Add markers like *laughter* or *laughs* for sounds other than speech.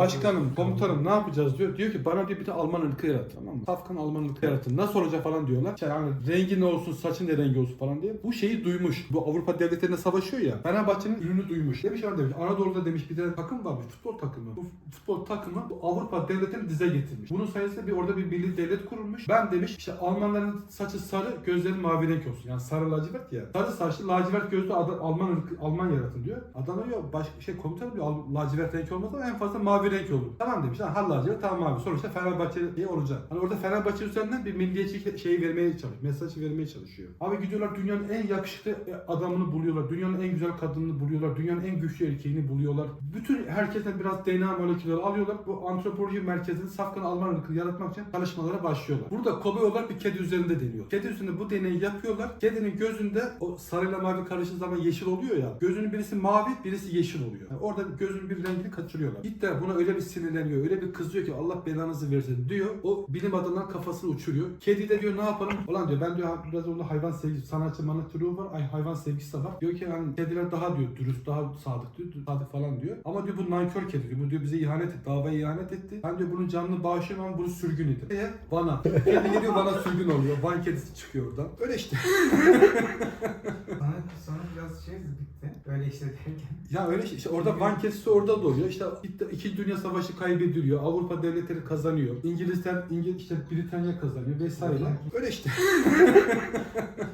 Başkanım, komutanım ne yapacağız diyor. Diyor ki bana diyor bir de Alman ırkı yarat tamam mı? Safkan Alman ırkı yaratın. Nasıl olacak falan diyorlar. İşte hani rengi ne olsun, saçın ne rengi olsun falan diye. Bu şeyi duymuş. Bu Avrupa devletlerine savaşıyor ya. Fenerbahçe'nin ürünü duymuş. Demiş abi demiş. Anadolu'da demiş bir de takım varmış. Futbol takımı. Bu futbol takımı bu Avrupa devletlerini dize getirmiş. Bunun sayesinde bir orada bir milli devlet kurulmuş. Ben demiş işte Almanların saçı sarı, gözleri mavi renk olsun. Yani sarı lacivert ya. Sarı saçlı lacivert gözlü Alman ırkı, Alman yaratın diyor. Adam diyor başka şey komutanım diyor "Al- lacivert renk olmaz ama en fazla mavi renk olur. Tamam demiş. Ha hal lacivert tamam mavi. Sonuçta Fenerbahçe diye olacak. Hani orada Fenerbahçe üzerinden bir milliyetçi şeyi vermeye çalışıyor. Mesajı vermeye çalışıyor. Abi gidiyorlar dünyanın en yakışıklı adamını buluyorlar. Dünyanın en güzel kadınını buluyorlar. Dünyanın en güçlü erkeğini buluyorlar. Bütün herkesten biraz DNA molekülleri alıyorlar. Bu antropoloji merkezini safkan Alman yaratmak için çalışmalara başlıyorlar. Burada Kobe olarak bir kedi üzerinde deniyor. Kedi üzerinde bu deneyi yapıyorlar. Kedinin gözünde o sarıyla mavi karıştığı zaman yeşil oluyor ya. Gözünün birisi mavi, birisi yeşil oluyor. Yani orada gözünün bir rengini kaçırıyorlar. Hitler buna öyle bir sinirleniyor, öyle bir kızıyor ki Allah belanızı versin diyor. O bilim adamından kafasını uçuruyor. Kedi de diyor ne yapalım? Ulan diyor ben diyor biraz onda hayvan sevgisi, sanatçı manatçı ruhu var, ay hayvan sevgisi de var. Diyor ki yani kediler daha diyor dürüst, daha sadık diyor, sadık falan diyor. Ama diyor bu nankör kedi diyor. Bu diyor bize ihanet etti, davaya ihanet etti. Ben diyor bunun canını bağışlıyorum ama bunu sürgün edin. E, bana. Kedi geliyor bana sürgün oluyor. Van kedisi çıkıyor oradan. Öyle işte. *laughs* Sonra, sonra biraz şey işte derken. *laughs* Ya öyle işte, işte orada Van kedisi orada doğuyor. İşte İki- Dünya Savaşı kaybediliyor. Avrupa devletleri kazanıyor. İngilizler, İngiliz işte Britanya kazanıyor vesaire. Öyle işte. *laughs*